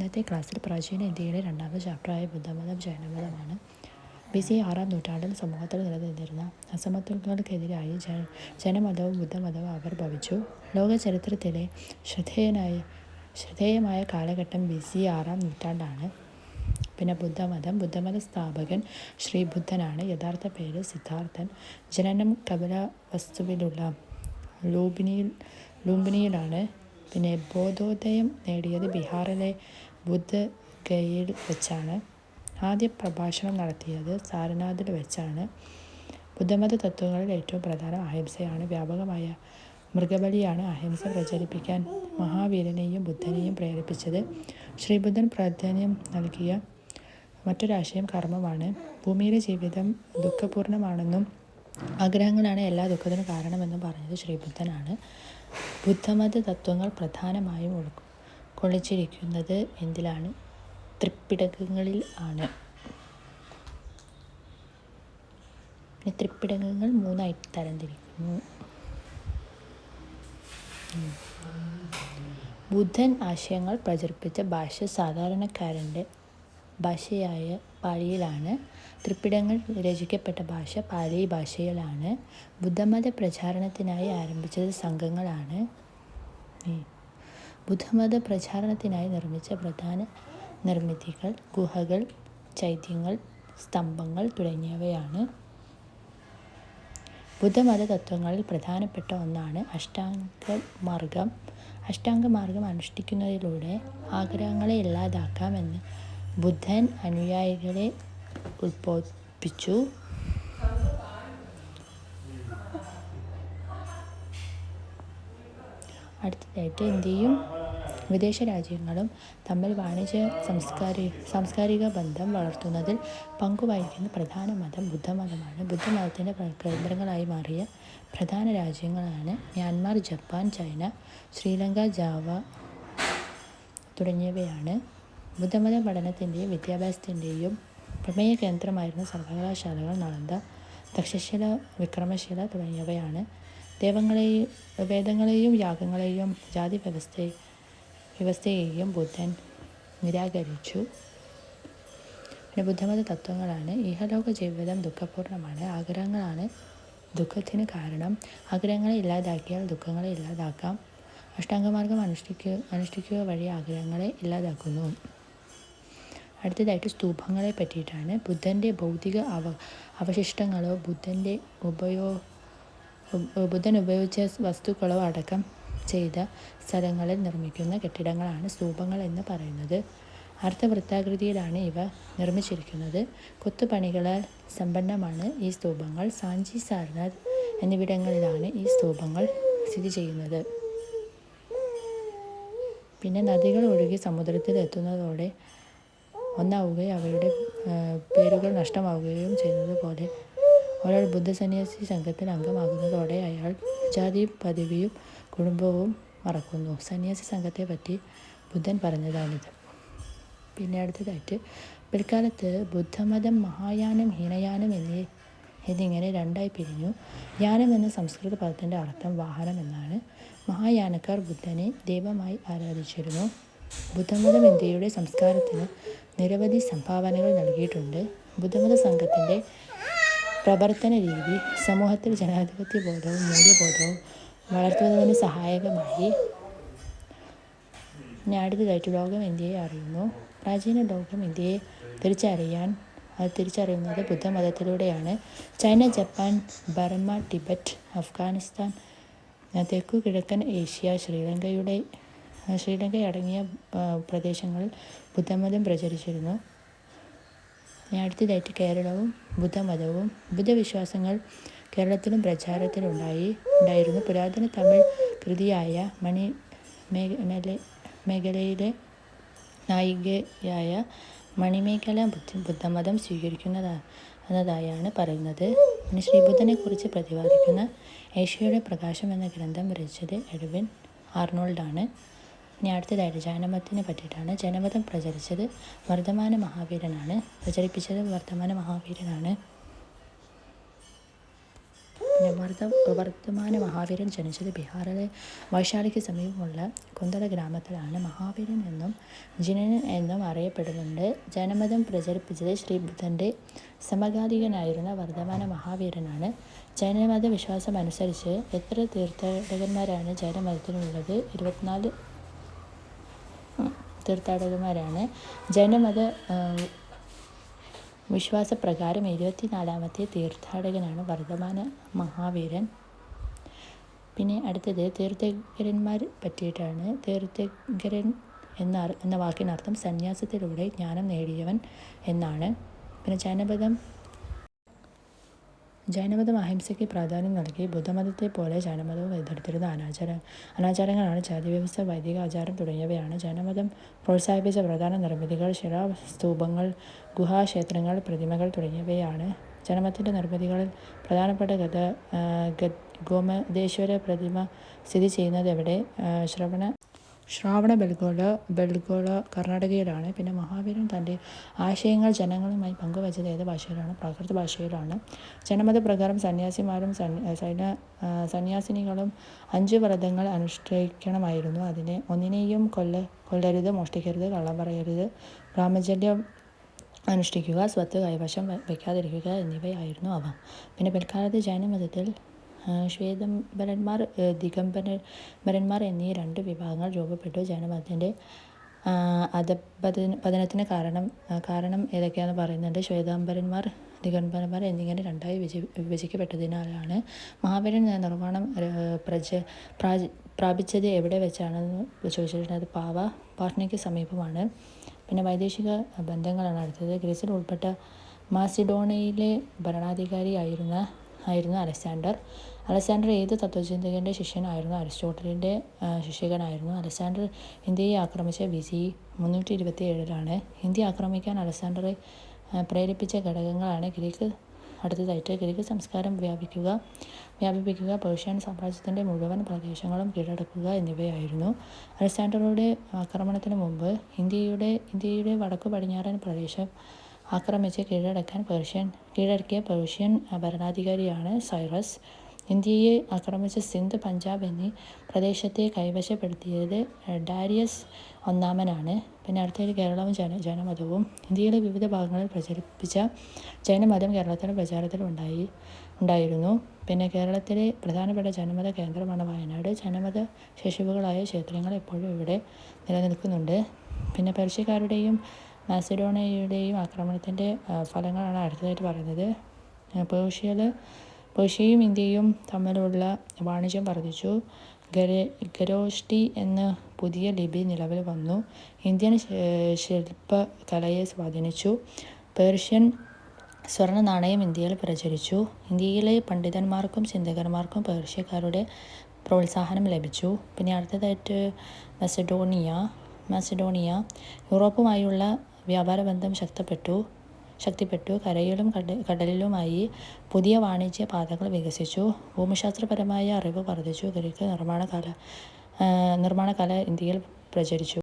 ഇന്നത്തെ ക്ലാസ്സിൽ പ്രാചീന ഇന്ത്യയിലെ രണ്ടാമത്തെ ചാപ്റ്ററായ ബുദ്ധമതം ജൈനമതമാണ്. ബി സി ആറാം നൂറ്റാണ്ടിൽ സമൂഹത്തിൽ നിലനിന്നിരുന്ന അസമത്വങ്ങൾക്കെതിരായി ജൈനമതവും ബുദ്ധമതവും ആവിർഭവിച്ചു. ലോക ചരിത്രത്തിലെ ശ്രദ്ധേയനായ ശ്രദ്ധേയമായ കാലഘട്ടം ബി സി ആറാം നൂറ്റാണ്ടാണ്. പിന്നെ ബുദ്ധമതം. ബുദ്ധമത സ്ഥാപകൻ ശ്രീ ബുദ്ധനാണ്. യഥാർത്ഥ പേര് സിദ്ധാർത്ഥൻ. ജനനം കപിലവസ്തുവിലുള്ള ലൂബിനിയിൽ ലൂബിനിയിലാണ്. പിന്നെ ബോധോദയം നേടിയത് ബീഹാറിലെ ബുദ്ധ ഗയയിൽ വെച്ചാണ്. ആദ്യ പ്രഭാഷണം നടത്തിയത് സാരനാഥിൽ വെച്ചാണ്. ബുദ്ധമത തത്വങ്ങളിൽ ഏറ്റവും പ്രധാനം അഹിംസയാണ്. വ്യാപകമായ മൃഗബലിയാണ് അഹിംസ പ്രചരിപ്പിക്കാൻ മഹാവീരനെയും ബുദ്ധനെയും പ്രേരിപ്പിച്ചത്. ശ്രീബുദ്ധൻ പ്രാധാന്യം നൽകിയ മറ്റൊരാശയം കർമ്മമാണ്. ഭൂമിയിലെ ജീവിതം ദുഃഖപൂർണമാണെന്നും ആഗ്രഹങ്ങളാണ് എല്ലാ ദുഃഖത്തിനും കാരണമെന്നും പറഞ്ഞത് ശ്രീബുദ്ധനാണ്. ബുദ്ധമത തത്വങ്ങൾ പ്രധാനമായും ഉൾക്കൊള്ളിച്ചിരിക്കുന്നത് എന്തിലാണ്? തൃപ്പിടകങ്ങളിൽ ആണ്. ഈ തൃപ്പിടകങ്ങൾ മൂന്നായിട്ട് തരംതിരിക്കുന്നു. ബുദ്ധൻ ആശയങ്ങൾ പ്രചരിപ്പിച്ച ഭാഷ സാധാരണക്കാരന്റെ ഭാഷയായ പാലിയിലാണ്. തൃപ്പിടങ്ങൾ രചിക്കപ്പെട്ട ഭാഷ പാലി ഭാഷയിലാണ്. ബുദ്ധമത പ്രചാരണത്തിനായി ആരംഭിച്ചത് സംഘങ്ങളാണ്. ബുദ്ധമത പ്രചാരണത്തിനായി നിർമ്മിച്ച പ്രധാന നിർമ്മിതികൾ ഗുഹകൾ ചൈത്യങ്ങൾ സ്തംഭങ്ങൾ തുടങ്ങിയവയാണ്. ബുദ്ധമത തത്വങ്ങളിൽ പ്രധാനപ്പെട്ട ഒന്നാണ് അഷ്ടാംഗമാർഗം. അഷ്ടാംഗമാർഗം അനുഷ്ഠിക്കുന്നതിലൂടെ ആഗ്രഹങ്ങളെ ഇല്ലാതാക്കാമെന്ന് ബുദ്ധൻ അനുയായികളെ ഉത്ബോധിപ്പിച്ചു. അടുത്തതായിട്ട് ഇന്ത്യയും വിദേശ രാജ്യങ്ങളും തമ്മിൽ വാണിജ്യ സംസ്കാരി സാംസ്കാരിക ബന്ധം വളർത്തുന്നതിൽ പങ്കുവഹിക്കുന്ന പ്രധാന മതം ബുദ്ധമതമാണ്. ബുദ്ധമതത്തിന്റെ കേന്ദ്രങ്ങളായി മാറിയ പ്രധാന രാജ്യങ്ങളാണ് Myanmar Japan China Sri Lanka Java തുടങ്ങിയവയാണ്. ബുദ്ധമത പഠനത്തിന്റെയും വിദ്യാഭ്യാസത്തിന്റെയും പ്രമേയ കേന്ദ്രമായിരുന്ന സർവകലാശാലകൾ നളന്ദ തക്ഷശില വിക്രമശില തുടങ്ങിയവയാണ് ദൈവങ്ങളെയും വേദങ്ങളെയും യാഗങ്ങളെയും ജാതി വ്യവസ്ഥ വ്യവസ്ഥയെയും ബുദ്ധൻ നിരാകരിച്ചു. പിന്നെ ബുദ്ധമത തത്വങ്ങളാണ്. ഇഹലോക ജീവിതം ദുഃഖപൂർണമാണ് ആഗ്രഹങ്ങളാണ് ദുഃഖത്തിന് കാരണം. ആഗ്രഹങ്ങളെ ഇല്ലാതാക്കിയാൽ ദുഃഖങ്ങളെ ഇല്ലാതാക്കാം. അഷ്ടാംഗമാർഗം അനുഷ്ഠിക്കുക അനുഷ്ഠിക്കുക വഴി ആഗ്രഹങ്ങളെ ഇല്ലാതാക്കുന്നു. അടുത്തതായിട്ട് സ്തൂപങ്ങളെ പറ്റിയിട്ടാണ്. ബുദ്ധന്റെ ഭൗതിക അവ അവശിഷ്ടങ്ങളോ ബുദ്ധന്റെ ഉപയോ ബുദ്ധൻ ഉപയോഗിച്ച വസ്തുക്കളോ അടക്കം ചെയ്ത സ്ഥലങ്ങളിൽ നിർമ്മിക്കുന്ന കെട്ടിടങ്ങളാണ് സ്തൂപങ്ങൾ എന്ന് പറയുന്നത്. അർത്ഥവൃത്താകൃതിയിലാണ് ഇവ നിർമ്മിച്ചിരിക്കുന്നത്. കൊത്തുപണികളാൽ സമ്പന്നമാണ് ഈ സ്തൂപങ്ങൾ. സാഞ്ചി സാർനാഥ് എന്നിവിടങ്ങളിലാണ് ഈ സ്തൂപങ്ങൾ സ്ഥിതി ചെയ്യുന്നത്. പിന്നെ നദികൾ ഒഴുകി സമുദ്രത്തിൽ എത്തുന്നതോടെ ഒന്നാവുകയും അവയുടെ പേരുകൾ നഷ്ടമാവുകയും ചെയ്യുന്നത് പോലെ ഒരാൾ ബുദ്ധസന്യാസി സംഘത്തിൽ അംഗമാകുന്നതോടെ അയാൾ ജാതിയും പദവിയും കുടുംബവും മറക്കുന്നു. സന്യാസി സംഘത്തെ പറ്റി ബുദ്ധൻ പറഞ്ഞതാണിത്. പിന്നെ അടുത്തതായിട്ട് പിൽക്കാലത്ത് ബുദ്ധമതം മഹായാനം ഹീനയാനം എന്നീ എന്നിങ്ങനെ രണ്ടായി പിരിഞ്ഞു. യാനം എന്ന സംസ്കൃത പദത്തിന്റെ അർത്ഥം വാഹനം എന്നാണ്. മഹായാനക്കാർ ബുദ്ധനെ ദൈവമായി ആരാധിച്ചിരുന്നു. ബുദ്ധമതം ഇന്ത്യയുടെ സംസ്കാരത്തിന് നിരവധി സംഭാവനകൾ നൽകിയിട്ടുണ്ട്. ബുദ്ധമത സംഘത്തിന്റെ പ്രവർത്തന രീതി സമൂഹത്തിൽ ജനാധിപത്യ ബോധവും മൂല്യബോധവും വളർത്തുന്നതിന് സഹായകമായി. ഞാൻ അടുത്തതായിട്ട് ലോകം ഇന്ത്യയെ അറിയുന്നു. പ്രാചീന ലോകം ഇന്ത്യയെ തിരിച്ചറിയാൻ അത് തിരിച്ചറിയുന്നത് ബുദ്ധമതത്തിലൂടെയാണ്. China Japan Burma Tibet Afghanistan തെക്കു കിഴക്കൻ ഏഷ്യ ശ്രീലങ്കയുടെ ശ്രീലങ്ക അടങ്ങിയ പ്രദേശങ്ങളിൽ ബുദ്ധമതം പ്രചരിച്ചിരുന്നു. അടുത്തതായിട്ട് കേരളവും ബുദ്ധമതവും ബുദ്ധവിശ്വാസങ്ങൾ കേരളത്തിലും പ്രചാരത്തിലുണ്ടായി ഉണ്ടായിരുന്നു. പുരാതന തമിഴ് കൃതിയായ മണി മേഖല മേഖലയിലെ നായികയായ മണിമേഖല ബുദ്ധി ബുദ്ധമതം സ്വീകരിക്കുന്നതാ എന്നതായാണ് പറയുന്നത്. പിന്നെ ശ്രീബുദ്ധനെക്കുറിച്ച് പ്രതിപാദിക്കുന്ന ഏഷ്യയുടെ പ്രകാശം എന്ന ഗ്രന്ഥം രചിച്ചത് എഡ്വിൻ ആർണോൾഡാണ്. ഇനി അടുത്തതായിട്ട് ജനമതത്തിനെ പറ്റിയിട്ടാണ്. ജനമതം പ്രചരിച്ചത് വർദ്ധമാന മഹാവീരനാണ്. പ്രചരിപ്പിച്ചത് വർദ്ധമാന മഹാവീരനാണ്. പിന്നെ വർദ്ധ വർദ്ധമാന മഹാവീരൻ ജനിച്ചത് ബീഹാറിലെ വൈശാലിക്ക് സമീപമുള്ള കുന്തള ഗ്രാമത്തിലാണ്. മഹാവീരൻ എന്നും ജിനൻ എന്നും അറിയപ്പെടുന്നുണ്ട്. ജനമതം പ്രചരിപ്പിച്ചത് ശ്രീബുദ്ധന്റെ സമകാലികനായിരുന്ന വർദ്ധമാന മഹാവീരനാണ്. ജൈനമത വിശ്വാസം അനുസരിച്ച് എത്ര തീർത്ഥാടകന്മാരാണ് ജനമതത്തിനുള്ളത് ഇരുപത്തിനാല് തീർത്ഥാടകന്മാരാണ്. ജൈനമത വിശ്വാസപ്രകാരം ഇരുപത്തിനാലാമത്തെ തീർത്ഥാടകനാണ് വർദ്ധമാന മഹാവീരൻ. പിന്നെ അടുത്തത് തീർത്ഥങ്കരന്മാർ പറ്റിയിട്ടാണ്. തീർത്ഥങ്കരൻ എന്ന എന്ന വാക്കിനർത്ഥം സന്യാസത്തിലൂടെ ജ്ഞാനം നേടിയവൻ എന്നാണ്. പിന്നെ ജൈനമതം ജൈനമതം അഹിംസയ്ക്ക് പ്രാധാന്യം നൽകി ബുദ്ധമതത്തെ പോലെ ജൈനമതവും എതിർത്തിരുന്ന അനാചാര അനാചാരങ്ങളാണ് ജാതിവ്യവസ്ഥ വൈദിക ആചാരം തുടങ്ങിയവയാണ്. ജൈനമതം പ്രോത്സാഹിപ്പിച്ച പ്രധാന നിർമ്മിതികൾ ശിലാസ്തൂപങ്ങൾ ഗുഹാക്ഷേത്രങ്ങൾ പ്രതിമകൾ തുടങ്ങിയവയാണ്. ജനമത്തിന്റെ നിർമ്മിതികളിൽ പ്രധാനപ്പെട്ട ഗത ഗോമതേശ്വര പ്രതിമ സ്ഥിതി ചെയ്യുന്നത് എവിടെ? ശ്രവണ ശ്രാവണ ബെൽഗോള ബെൽഗോൾ കർണാടകയിലാണ്. പിന്നെ മഹാവീരൻ തന്റെ ആശയങ്ങൾ ജനങ്ങളുമായി പങ്കുവച്ചത് ഏത് ഭാഷയിലാണ്? പ്രാകൃത ഭാഷയിലാണ്. ജനമത പ്രകാരം സന്യാസിമാരും സൈന സന്യാസിനികളും അഞ്ച് വ്രതങ്ങൾ അനുഷ്ഠിക്കണമായിരുന്നു. അതിനെ ഒന്നിനെയും കൊല്ല കൊല്ലരുത് മോഷ്ടിക്കരുത് കള്ളം പറയരുത് ബ്രഹ്മചര്യം അനുഷ്ഠിക്കുക സ്വത്ത് കൈവശം വയ്ക്കാതിരിക്കുക എന്നിവയായിരുന്നു അവ. പിന്നെ പിൽക്കാലത്ത് ജൈനമതത്തിൽ ശ്വേതംബരന്മാർ ദിഗംബരന്മാർ എന്നീ രണ്ട് വിഭാഗങ്ങൾ രൂപപ്പെട്ടു. ജൈനമതത്തിന്റെ അധപതന പതനത്തിന് കാരണം കാരണം ഏതൊക്കെയാണെന്ന് പറയുന്നുണ്ട്. ശ്വേതാംബരന്മാർ ദിഗംബരന്മാർ എന്നിങ്ങനെ രണ്ടായി വിഭജിക്കപ്പെട്ടതിനാലാണ് മഹാവീരൻ നിർമ്മാണം പ്രജ പ്രാപിച്ചത് എവിടെ വെച്ചാണെന്ന് ചോദിച്ചിട്ടുണ്ട് അത് പാവ പാട്നയ്ക്ക് സമീപമാണ്. പിന്നെ വൈദേശിക ബന്ധങ്ങളാണ് അടുത്തത്. ഗ്രീസിൽ ഉൾപ്പെട്ട മാസിഡോണയിലെ ഭരണാധികാരിയായിരുന്ന ആയിരുന്നു അലക്സാണ്ടർ. അലക്സാണ്ടർ ഏത് തത്വചിന്തകന്റെ ശിഷ്യനായിരുന്നു? അരിസ്റ്റോട്ടലിന്റെ ശിഷ്യകനായിരുന്നു. അലക്സാണ്ടർ ഇന്ത്യയെ ആക്രമിച്ച ബി സി മുന്നൂറ്റി ഇരുപത്തി ഏഴിലാണ് ഇന്ത്യ ആക്രമിക്കാൻ അലക്സാണ്ടറെ പ്രേരിപ്പിച്ച ഘടകങ്ങളാണ് ഗ്രീക്ക് അടുത്തതായിട്ട് ഗ്രീക്ക് സംസ്കാരം വ്യാപിക്കുക വ്യാപിപ്പിക്കുക പേർഷ്യൻ സാമ്രാജ്യത്തിന്റെ മുഴുവൻ പ്രദേശങ്ങളും കീഴടക്കുക എന്നിവയായിരുന്നു. അലക്സാണ്ടറുടെ ആക്രമണത്തിന് മുമ്പ് ഇന്ത്യയുടെ ഇന്ത്യയുടെ വടക്കു പടിഞ്ഞാറൻ പ്രദേശം ആക്രമിച്ച് കീഴടക്കാൻ പേർഷ്യൻ കീഴടക്കിയ പേർഷ്യൻ ഭരണാധികാരിയാണ് സൈറസ്. ഇന്ത്യയെ ആക്രമിച്ച സിന്ധ് പഞ്ചാബ് എന്നീ പ്രദേശത്തെ കൈവശപ്പെടുത്തിയത് ഡാരിയസ് ഒന്നാമനാണ്. പിന്നെ അടുത്തത് കേരളവും ജന ജൈനമതവും. ഇന്ത്യയിലെ വിവിധ ഭാഗങ്ങളിൽ പ്രചരിപ്പിച്ച ജൈനമതം കേരളത്തിലെ പ്രചാരത്തിൽ ഉണ്ടായി ഉണ്ടായിരുന്നു. പിന്നെ കേരളത്തിലെ പ്രധാനപ്പെട്ട ജനമത കേന്ദ്രമാണ് വയനാട്. ജനമത ശേഷിവുകളായ ക്ഷേത്രങ്ങൾ ഇപ്പോഴും ഇവിടെ നിലനിൽക്കുന്നുണ്ട്. പിന്നെ പേർഷ്യക്കാരുടെയും മാസിഡോണിയയുടെയും ആക്രമണത്തിന്റെ ഫലങ്ങളാണ് അടുത്തതായിട്ട് പറയുന്നത്. പേർഷ്യയിൽ പേർഷ്യയും ഇന്ത്യയും തമ്മിലുള്ള വാണിജ്യം വർദ്ധിച്ചു. ഗര ഗരോഷ്ടി എന്ന പുതിയ ലിപി നിലവിൽ വന്നു. ഇന്ത്യൻ ശില്പകലയെ സ്വാധീനിച്ചു. പേർഷ്യൻ സ്വർണ നാണയം ഇന്ത്യയിൽ പ്രചരിച്ചു. ഇന്ത്യയിലെ പണ്ഡിതന്മാർക്കും ചിന്തകന്മാർക്കും പേർഷ്യക്കാരുടെ പ്രോത്സാഹനം ലഭിച്ചു. പിന്നെ അടുത്തതായിട്ട് മെസഡോണിയ മെസഡോണിയ യൂറോപ്പുമായുള്ള വ്യാപാര ബന്ധം ശക്തപ്പെട്ടു ശക്തിപ്പെട്ടു. കരയിലും കട കടലിലുമായി പുതിയ വാണിജ്യ പാതകൾ വികസിച്ചു. ഭൂമിശാസ്ത്രപരമായ അറിവ് വർദ്ധിച്ചു. ഗ്രീക്ക് നിർമ്മാണ കല നിർമ്മാണ കല ഇന്ത്യയിൽ പ്രചരിച്ചു.